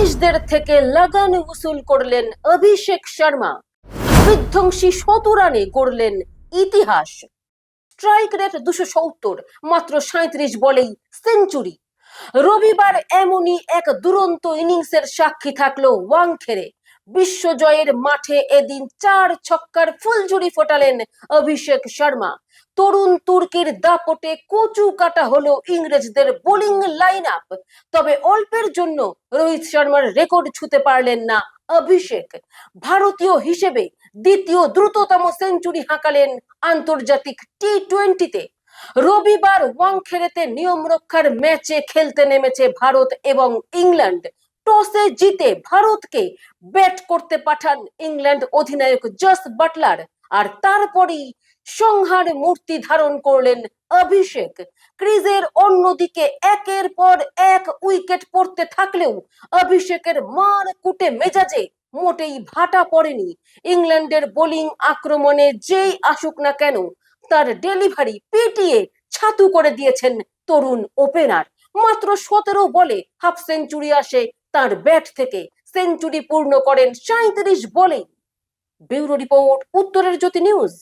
ইংলিশদের থেকে লাগান উসুল করলেন অভিষেক শর্মা। বিধ্বংসী শত রানে গড়লেন ইতিহাস। স্ট্রাইক রেট দুশো সত্তর, মাত্র সাঁত্রিশ বলেই সেঞ্চুরি। রবিবার এমনই এক দুরন্ত ইনিংসের সাক্ষী থাকল ওয়াংখেড়ে। বিশ্বজয়ের মাঠে এদিন চার ছক্কার ফুলঝুরি ফোটালেন অভিষেক শর্মা। তরুণ তুর্কির দাপটে কচু কাটা হলো ইংরেজদের বোলিং লাইন আপ তবে অল্পের জন্য রোহিত শর্মার রেকর্ড ছুতে পারলেন না অভিষেক। ভারতীয় হিসেবে দ্বিতীয় দ্রুততম সেঞ্চুরি হাঁকালেন আন্তর্জাতিক টি টোয়েন্টিতে রবিবার ওয়াংখেড়েতে নিয়ম রক্ষার ম্যাচে খেলতে নেমেছে ভারত এবং ইংল্যান্ড। টসে জিতে ভারতকে ব্যাট করতে পাঠান ইংল্যান্ড অধিনায়ক জস বাটলার। আর তারপরেই সংহার মূর্তি ধারণ করলেন অভিষেক। ক্রিজের অন্যদিকে একের পর এক উইকেট পড়তে থাকলেও অভিষেকের মার কুটে মেজাজে মোটেই ভাটা পড়েনি। ইংল্যান্ডের বোলিং আক্রমণে যেই আসুক না কেন তার ডেলিভারি পিটিয়ে ছাতু করে দিয়েছেন তরুণ ওপেনার। মাত্র সতেরো বলে হাফ সেঞ্চুরি আসে তার ব্যাট থেকে। সেঞ্চুরি পূর্ণ করেন সাঁত্রিশ বলে ব্যুরো রিপোর্ট উত্তরের জ্যোতি নিউজ।